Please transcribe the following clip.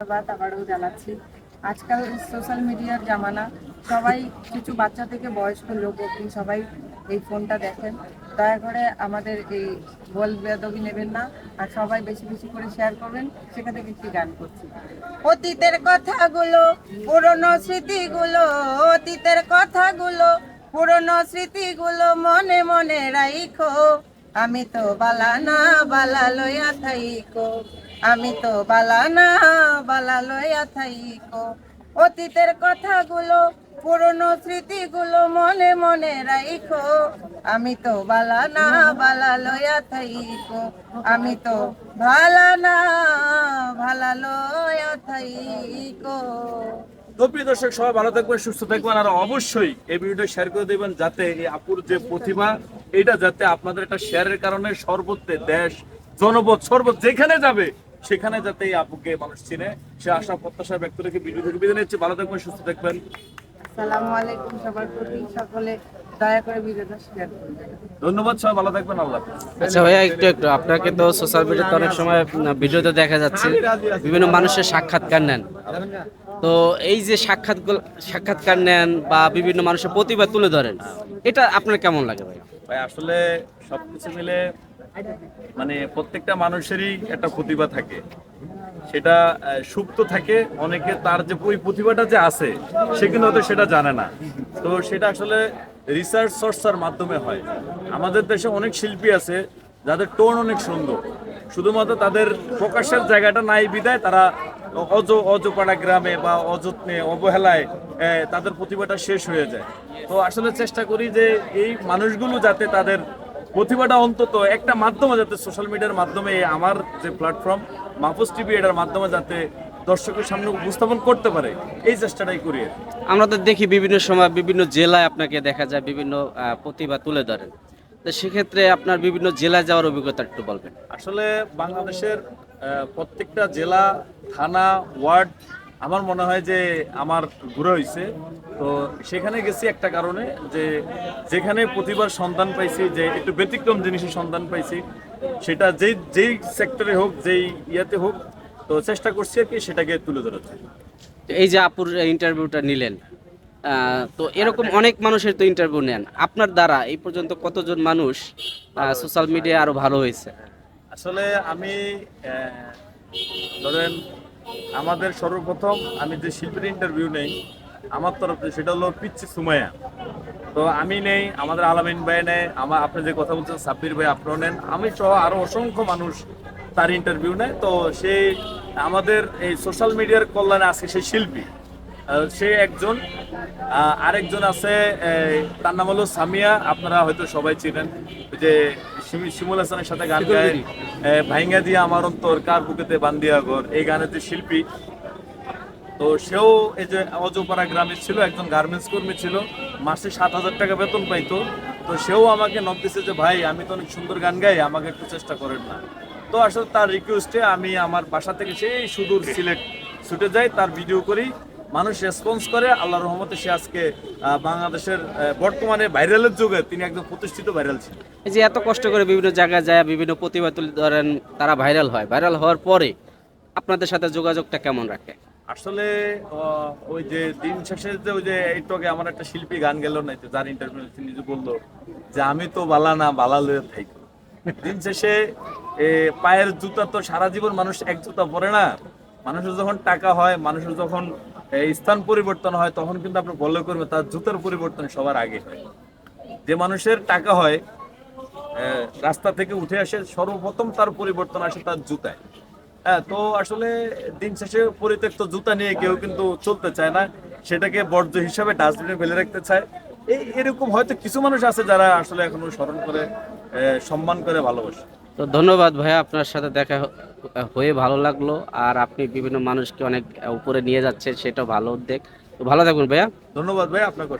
ধন্যবাদ, আবারও জানাচ্ছি। আজকাল সোশ্যাল মিডিয়ার জামানা, সবাই কিছু বাচ্চা থেকে বয়স্ক লোক অব্দি সবাই এই ফোনটা দেখেন। দয়া করে আমাদের এই বল বেদবি নেবেন না, আর সবাই বেশি বেশি করে শেয়ার করবেন, সেখান থেকে একটি গান করছি। অতীতের কথাগুলো, পুরনো স্মৃতিগুলো, অতীতের কথাগুলো, পুরনো স্মৃতিগুলো মনে মনে রাইখো। আমি তো বালা না, বালা লইয়া থাইকো। আমি তো বালানা বালা লইয়া থাইকো। অতীতের কথাগুলো, পুরনো স্মৃতিগুলো মনে মনে রাইখো। আমি তো বালানা বালা লইয়া থাইকো। আমি তো ভালানা ভালা লইয়া থাইকো। তো দর্শক, সবাই ভালো থাকবেন, সুস্থ থাকবেন, আর অবশ্যই এই ভিডিওটা শেয়ার করে দেবেন যাতে এই আপুর যে প্রতিভা এটা যাতে আপনাদের একটা শেয়ারের কারণে সর্বত্রে দেশ, জনপদ সর্বত যেখানে যাবে সেখানে যাতে এই আপুকে মানুষ চিনে সে আশা প্রত্যাশা ব্যক্ত রেখে ভিডিও থেকে বিদায় নিচ্ছে। ভালো থাকবেন সুস্থ থাকবেন। আসসালামু আলাইকুম সবার প্রতি। সকলে দয়া করে ভিডিওটা শেয়ার ধন্যবাদ সবাই ভালো থাকবেন আল্লাহ আচ্ছা ভাইয়া একটু একটু আপনাকে তো সোশ্যাল মিডিয়াতে অনেক সময় ভিডিওতে দেখা যাচ্ছে বিভিন্ন মানুষের সাক্ষাৎকার নেন। তো এই যে সাক্ষাৎ সাক্ষাৎকার নেন বা বিভিন্ন মানুষের প্রতিভা তুলে ধরেন এটা আপনার কেমন লাগে ভাই ভাই আসলে সবকিছু মিলে মানে প্রত্যেকটা মানুষেরই একটা প্রতিভা থাকে। সেটা সুপ্ত থাকে, অনেকে তার যে ওই প্রতিভাটা যে আছে, সে কিন্তু হয়তো সেটা জানে না। তো সেটা আসলে রিসার্চ চর্চার মাধ্যমে হয়। আমাদের দেশে অনেক শিল্পী আছে, যাদের টোন অনেক সুন্দর। শুধুমাত্র তাদের প্রকাশের জায়গাটা নাই বিদায় তারা অজ, অজপাড়া গ্রামে বা অযত্নে, অবহেলায় তাদের প্রতিভাটা শেষ হয়ে যায়। তো আসলে চেষ্টা করি যে এই মানুষগুলো যাতে তাদের প্রতিভাটা অন্তত একটা মাধ্যমে যাতে সোশ্যাল মিডিয়ার মাধ্যমে আমার যে প্ল্যাটফর্ম মাহফুজ টিভি এটার মাধ্যমে যাতে দর্শকের সামনে উপস্থাপন করতে পারে এই চেষ্টাটাই করি আমরা তো দেখি বিভিন্ন সময় বিভিন্ন জেলায় আপনাকে দেখা যায় বিভিন্ন প্রতিভা তুলে ধরেন। তো সেক্ষেত্রে আপনার বিভিন্ন জেলায় যাওয়ার অভিজ্ঞতা একটু বলবেন। আসলে বাংলাদেশের প্রত্যেকটা জেলা থানা ওয়ার্ড আমার মনে হয় যে আমার ঘুরে হয়েছে তো সেখানে গেছি একটা কারণে যে যেখানে প্রতিবার সন্ধান পাইছি যে একটু ব্যতিক্রম জিনিসের সন্ধান পাইছি সেটা যেই যেই সেক্টরে হোক যেই ইয়াতে হোক তো চেষ্টা করছি আর কি সেটাকে তুলে ধরেছে তো এই যে আপুর ইন্টারভিউটা নিলেন তো এরকম অনেক মানুষের তো ইন্টারভিউ নেন। আপনার দ্বারা এই পর্যন্ত কতজন মানুষ সোশ্যাল মিডিয়া আরও ভালো হয়েছে? আসলে আমি ধরেন আমাদের সর্বপ্রথম, আমি যে শিল্পীর ইন্টারভিউ নেই, আমার তরফ থেকে সেটা হলো পিচ্ছি সুমায়া তো আমি নেই, আমাদের আলামিন ভাই নেই আমার আপনি যে কথা বলছেন, সাব্বির ভাই আপনারাও নেন। আমি সহ আরও অসংখ্য মানুষ তার ইন্টারভিউ নেয়। তো সে আমাদের এই সোশ্যাল মিডিয়ার কল্যাণে আছে সেই শিল্পী। সে একজন। আরেকজন আছে তার নাম হলো সামিয়া। আপনারা হয়তো সবাই চিনেন। যে শিমুল হাসানের সাথে গান গায়। ভাইঙ্গা দিয়া আমার অন্তর কার বুকেতে বান্দিয়া ঘর এই গানের যে শিল্পী তো সেও এই যে অজপাড়া গ্রামে ছিল একজন গার্মেন্টস কর্মী ছিল। মাসে সাত হাজার টাকা বেতন পাইতো। তো সেও আমাকে নক দিছে যে ভাই আমি তো অনেক সুন্দর গান গাই আমাকে একটু চেষ্টা করেন না। তো আসলে তার রিকোয়েস্টে আমি আমার বাসা থেকে সেই সুদূর সিলেট ছুটে যাই তার ভিডিও করি। মানুষ রেসপন্স করে আল্লাহ রহমতে সে আজকে বাংলাদেশের বর্তমানে ভাইরালের যুগে তিনি একজন প্রতিষ্ঠিত ভাইরাল ছিলেন। এই যে এত কষ্ট করে বিভিন্ন জায়গায় যায় বিভিন্ন প্রতিভা তুলে ধরেন তারা ভাইরাল হয়। ভাইরাল হওয়ার পরে আপনাদের সাথে যোগাযোগটা কেমন রাখে? আসলে ওই যে দিন শেষে যে ওই যে একটু আগে আমার একটা শিল্পী গান গেল না যার ইন্টারভিউ তিনি যে বলল যে আমি তো বালা না বালা লয়ে থাইকো। দিন শেষে পায়ের জুতা তো সারা জীবন মানুষ এক জুতা পরে না। মানুষের যখন টাকা হয় মানুষের যখন স্থান পরিবর্তন হয়, তখন কিন্তু আপনি বলে করবে, তার জুতার পরিবর্তন সবার আগে হয়। যে মানুষের টাকা হয় রাস্তা থেকে উঠে আসে, সর্বপ্রথম তার পরিবর্তন আসে তার জুতায়। হ্যাঁ তো আসলে দিন শেষে পরিত্যক্ত জুতা নিয়ে কেউ কিন্তু চলতে চায় না, সেটাকে বর্জ্য হিসাবে ডাস্টবিনে ফেলে রাখতে চায়। এই, এরকম হয়তো কিছু মানুষ আছে যারা আসলে এখনও স্মরণ করে সম্মান করে, ভালোবাসে। তো ধন্যবাদ ভাইয়া, আপনার সাথে দেখা হয়ে ভালো লাগল। আর আপনি বিভিন্ন মানুষকে অনেক উপরে নিয়ে যাচ্ছে সেটা ভালো উদ্যোগ। তো ভালো থাকুন ভাইয়া। ধন্যবাদ ভাই আপনাকে